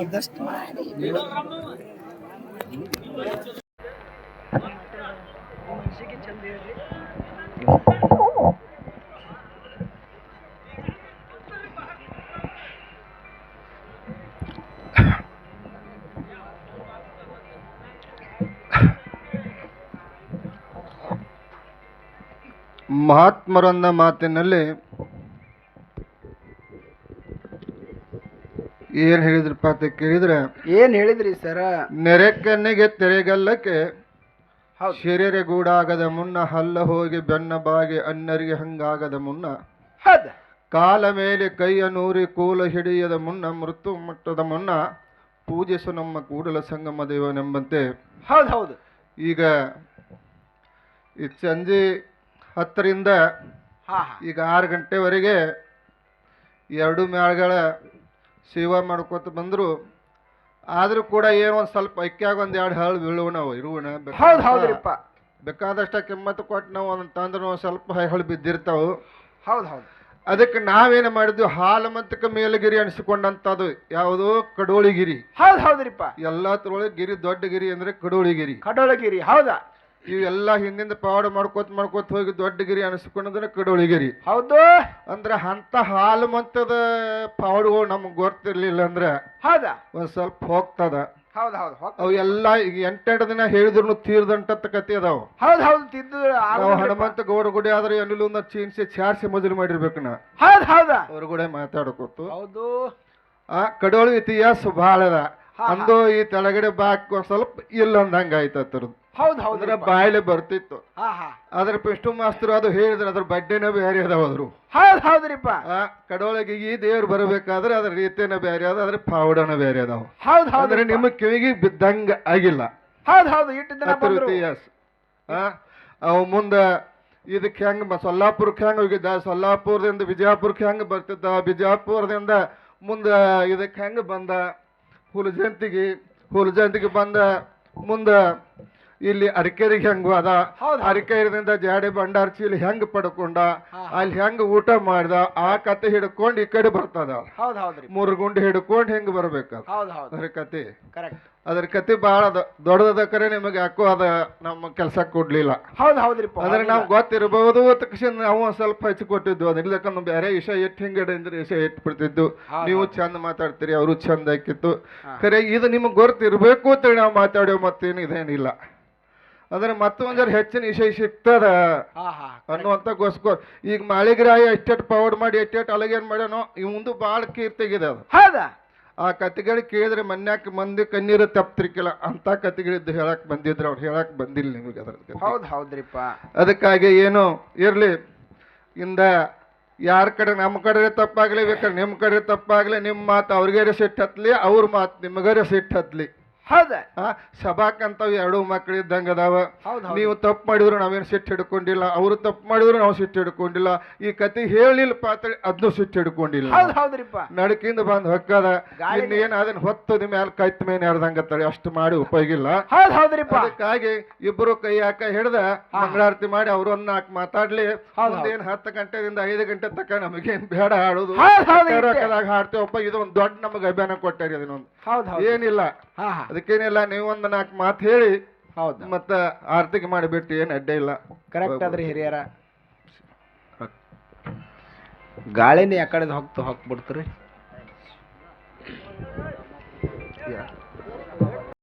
ಇದ್ದಷ್ಟು ಮಾಡಿ ಮಹಾತ್ಮರನ್ನ ಮಾತಿನಲ್ಲಿ ಏನ್ ಹೇಳಿದ್ರಪ್ಪ ಅಂತ ಕೇಳಿದ್ರೆ ಏನ್ ಹೇಳಿದ್ರಿ ಸರ? ನೆರೆಕನ್ನಿಗೆ ತೆರೆಗಲ್ಲಕ್ಕೆ ಹೌದು. ಶರೀರ ಗೂಡಾಗದ ಮುನ್ನ ಹಲ್ಲ ಹೋಗಿ ಬೆನ್ನ ಬಾಗಿ ಅನ್ನರಿಗೆ ಹಂಗಾಗದ ಮುನ್ನ ಹೌದ. ಕಾಲ ಮೇಲೆ ಕೈಯ ನೂರಿ ಕೂಲ ಹಿಡಿಯದ ಮುನ್ನ ಮೃತ್ಯು ಮಟ್ಟದ ಮುನ್ನ ಪೂಜಿಸು ನಮ್ಮ ಕೂಡಲ ಸಂಗಮ ದೇವನೆಂಬಂತೆ. ಹೌದು ಹೌದು. ಈಗ ಈ ಸಂಜೆ ಹತ್ತರಿಂದ ಈಗ ಆರು ಗಂಟೆವರೆಗೆ ಎರಡು ಮೇಳಗಳ ಸೇವಾ ಮಾಡ್ಕೊತ ಬಂದರು. ಆದರೂ ಕೂಡ ಏನೋ ಒಂದು ಸ್ವಲ್ಪ ಐಕ್ಯಾಗ ಒಂದು ಎರಡು ಹಾಳು ಬೀಳುವ ನಾವು ಇರುವಣ ಹೌದು ಹೌದ್ರಿಪ್ಪ. ಬೇಕಾದಷ್ಟ ಕಿಮ್ಮತ್ತು ಕೊಟ್ಟು ನಾವು ಅಂತಂದ್ರೆ ನಾವು ಸ್ವಲ್ಪ ಹೈಹಳು ಬಿದ್ದಿರ್ತಾವೆ. ಹೌದು ಹೌದು. ಅದಕ್ಕೆ ನಾವೇನು ಮಾಡಿದ್ವಿ ಹಾಲು ಮೇಲುಗಿರಿ ಮೇಲಗಿರಿ ಅನಿಸಿಕೊಂಡಂಥದ್ದು ಯಾವುದು ಕಡೋಳಿಗಿರಿ. ಹೌದು ಹೌದ್ರಿಪ್ಪ. ಎಲ್ಲ ಗಿರಿ ದೊಡ್ಡ ಗಿರಿ ಅಂದ್ರೆ ಕಡೋಳಿಗಿರಿ. ಕಡೋಳಗಿರಿ ಹೌದಾ? ಇವೆಲ್ಲ ಹಿಂದಿಂದ ಪವಾಡ ಮಾಡ್ಕೋತ ಮಾಡ್ಕೋತ ಹೋಗಿ ದೊಡ್ಡ ಗಿರಿ ಅನಿಸ್ಕೊಂಡಿದ್ರ ಕಡೋಳಿ ಗಿರಿ. ಹೌದು. ಅಂದ್ರೆ ಅಂತ ಹಾಲು ಮಂತದ ಪವಾಡಗಳು ನಮ್ಗೆ ಗೊತ್ತಿರ್ಲಿಲ್ಲ ಅಂದ್ರೆ ಹೌದಾ? ಒಂದ್ ಸ್ವಲ್ಪ ಹೋಗ್ತದ. ಹೌದು ಹೌದು ಅವು ಎಲ್ಲ ಈಗ ಎಂಟೆಂಟು ದಿನ ಹೇಳಿದ್ರು ತೀರ್ದಂಟ ಕತೆ ಅದಾವ. ಹೌದು ಹೌದು ತಿದ್ದು ನಾವು ಹನುಮಂತ ಗೌಡ ಗುಡಿ ಆದ್ರೆ ಒಂದು ಚೀನ್ಸಿ ಚಾರ್ಸಿ ಮಜಲು ಮಾಡಿರ್ಬೇಕು ನಾ. ಹೌದು ಹೌದಾ? ಮಾತಾಡ್ಕೋತು. ಆ ಕಡೋಳು ಇತಿಹಾಸ ಬಹಳ ಅದ. ಅಂದು ಈ ತೆಳಗಡೆ ಬಾಕ್ ಒಂದ್ ಸ್ವಲ್ಪ ಇಲ್ಲ ಅಂದಂಗ ಆಯ್ತು ಹೌದು ಹೌದು ಅದ್ರ ಬಾಯಲ್ಲಿ ಬರ್ತಿತ್ತು. ಹಾ ಹಾ. ಅದ್ರ ಪಿಸ್ಟು ಮಾಸ್ತರು ಅದು ಹೇಳಿದ್ರು ಅದ್ರ ಬಡ್ಡೆನ ಬೇರೆ ಅದಾವದ್ರು ಹೌದು ಹೌದ್ರಿಪ್ಪ ಆ ಕಡೋಳಿಗೆ ಈ ದೇವ್ರು ಬರಬೇಕಾದ್ರೆ ಅದ್ರ ರೀತಿನ ಬೇರೆ ಅದ ಅದ್ರ ಪಾವಡನ ಬೇರೆ ಅದಾವ. ಹೌದು ಹೌದು ಅಂದ್ರೆ ನಿಮ್ಮ ಕಿವಿಗೆ ಬಿದ್ದಂಗ ಆಗಿಲ್ಲ. ಹೌದು ಹೌದು ಇಟ್ಟು ದಿನ ಬಂದ್ರು ಇತಿಹಾಸ ಆ ಅವು ಮುಂದ ಇದಕ್ಕೆ ಹೆಂಗ್ ಬ- ಸೊಲ್ಲಾಪುರಕ್ಕೆ ಹೆಂಗ್ ಹೋಗಿದ್ದ ಸೊಲ್ಲಾಪುರದಿಂದ ವಿಜಯಪುರಕ್ಕೆ ಹೆಂಗ್ ಬರ್ತಿದ್ದ ವಿಜಯಪುರದಿಂದ ಮುಂದ ಇದಕ್ಕೆ ಹೆಂಗ್ ಬಂದ ಹುಲಜಂತಿಗೆ ಹುಲಜಂತಿಗೆ ಬಂದ ಮುಂದ ಇಲ್ಲಿ ಅರಕೇರಿಗೆ ಹೆಂಗ್ ಹೋದ ಹೌದು. ಅರಕೇರಿದಿಂದ ಜಾಡಿ ಭಂಡಾರ್ಚಿ ಇಲ್ಲಿ ಹೆಂಗ್ ಪಡ್ಕೊಂಡ ಅಲ್ಲಿ ಹೆಂಗ್ ಊಟ ಮಾಡ್ದ ಆ ಕತೆ ಹಿಡ್ಕೊಂಡು ಈ ಕಡೆ ಬರ್ತದ. ಗುಂಡು ಹಿಡ್ಕೊಂಡು ಹೆಂಗ್ ಬರ್ಬೇಕದ ಹೌದು ಅದ್ರ ಕತೆ. ಅದ್ರ ಕತೆ ಬಹಳ ಅದ ದೊಡ್ಡದ ಕರೆ ನಿಮಗೆ ಯಾಕೋ ಅದ ನಮ್ಮ ಕೆಲಸ ಕೊಡ್ಲಿಲ್ಲ. ಹೌದು ಹೌದ್ರಿಪ್ಪ ಅಂದ್ರೆ ನಾವು ಗೊತ್ತಿರಬಹುದು ತಕ್ಷಣ ನಾವು ಒಂದ್ ಸ್ವಲ್ಪ ಹೆಚ್ಚು ಕೊಟ್ಟಿದ್ದು. ಅದಕ್ಕೆ ಇಲ್ಲಕ್ಕ ಬೇರೆ ವಿಷಯ ಎಟ್ಟು ಹಿಂಗಡೆ ಅಂದ್ರೆ ವಿಷಯ ಇಟ್ಟು ಬಿಡ್ತಿದ್ದು. ನೀವು ಚಂದ ಮಾತಾಡ್ತೀರಿ ಅವರು ಚಂದ ಆಕಿತ್ತು ಕರೆ ಇದು ನಿಮ್ಗೆ ಗೊತ್ತಿರ್ಬೇಕು ಅಂತೇಳಿ ನಾವು ಮಾತಾಡೋ ಮತ್ತೇನು ಇದೇನಿಲ್ಲ. ಅಂದ್ರೆ ಮತ್ತೊಂದರ ಹೆಚ್ಚಿನ ವಿಷಯ ಸಿಗ್ತದ? ಅನ್ನುವಂತ ಗೋಸ್ಕರ ಈಗ ಮಾಳಿಗ್ರಾಯ ಎಷ್ಟೆಟ್ ಪವರ್ ಮಾಡಿ ಎಷ್ಟೆಟ್ ಅಲಗೇನ್ ಮಾಡ್ಯಾನೋ ಈ ಮುಂದೆ ಬಾಳ ಕೀರ್ತಿಗಿದೆ ಅದು. ಹೌದಾ? ಆ ಕತೆಗಳು ಕೇಳಿದ್ರೆ ಮನ್ಯಾಕ ಮಂದಿ ಕಣ್ಣೀರು ತಪ್ತಿರ್ಕಿಲ್ಲ ಅಂತ ಕತೆಗಳಿದ್ದು ಹೇಳಕ್ ಬಂದಿದ್ರು ಅವ್ರು. ಹೇಳಕ್ ಬಂದಿಲ್ಲ ನಿಮಗೆ ಅದ್ರ ಹೌದು ಹೌದ್ರಿಪ್ಪ. ಅದಕ್ಕಾಗಿ ಏನು ಇರ್ಲಿ. ಇಂದ ಯಾರ ಕಡೆ ನಮ್ಮ ಕಡೆ ತಪ್ಪಾಗ್ಲಿ ಬೇಕಾದ್ರೆ ನಿಮ್ಮ ಕಡೆ ತಪ್ಪಾಗ್ಲಿ ನಿಮ್ಮ ಮಾತು ಅವ್ರಿಗೆ ಸಿಟ್ಟು ಹತ್ಲಿ ಅವ್ರ ಮಾತು ನಿಮಗರೆ ಸಿಟ್ಟು ಹತ್ಲಿ. ಹೌದಾ? ಆ ಸಭಾಕಂತವ್ ಎರಡು ಮಕ್ಳು ಇದ್ದಂಗ ಅದಾವ ನೀವು ತಪ್ಪು ಮಾಡಿದ್ರು ನಾವೇನು ಸಿಟ್ಟು ಹಿಡ್ಕೊಂಡಿಲ್ಲ. ಅವರು ತಪ್ಪು ಮಾಡಿದ್ರು ನಾವು ಸಿಟ್ಟು ಹಿಡ್ಕೊಂಡಿಲ್ಲ. ಈ ಕತೆ ಹೇಳಿಲ್ಲ ಪಾತ್ರ ಅದನ್ನು ಸಿಟ್ಟು ಹಿಡ್ಕೊಂಡಿಲ್ಲ ನಡಕಿಂದ ಬಂದ್ ಹೊಕ್ಕದ. ಇನ್ನೇನು ಅದನ್ನ ಅದನ್ನ ಹೊತ್ತದ ಮೇಲೆ ಕೈತ್ ಮೇನ್ ಯಾರ್ದಂಗತ್ತಳಿ ಅಷ್ಟು ಮಾಡಿ ಉಪಯೋಗ ಇಲ್ಲ. ಅದಕ್ಕಾಗಿ ಇಬ್ರು ಕೈ ಹಾಕ ಹಿಡ್ದ ಮಂಗಳಾರತಿ ಮಾಡಿ ಅವ್ರು ಒಂದ್ ನಾಲ್ಕು ಮಾತಾಡ್ಲಿ. ಒಂದೇನ್ ಹತ್ತು ಗಂಟೆದಿಂದ ಐದು ಗಂಟೆ ತಕ್ಕ ನಮಗೇನ್ ಬೇಡ ಹಾಡೋದು. ಹಾಡ್ತೇವಪ್ಪ. ಇದು ಒಂದ್ ದೊಡ್ಡ ನಮಗೆ ಅಭಿಯಾನ ಕೊಟ್ಟಾರಿ ಅದನ್ನೊಂದು. ಹೌದು ಏನಿಲ್ಲ. ಹಾ ಹಾ. ಅದಕ್ಕೇನಿಲ್ಲ ನೀವು ಒಂದ್ ನಾಲ್ಕು ಮಾತು ಹೇಳಿ. ಹೌದು. ಮತ್ತೆ ಆರ್ಥಿಕ ಮಾಡಿಬಿಟ್ಟು ಏನು ಅಡ್ಡ ಇಲ್ಲ. ಕರೆಕ್ಟ್ ಆದ್ರೆ ಹಿರಿಯರ. ಗಾಳಿನೇ ಯಾಕಡೆದು ಹೋಗ್ತ ಹೋಗ್ತು ಹೋಗ್ಬಿಡ್ತ್ರಿ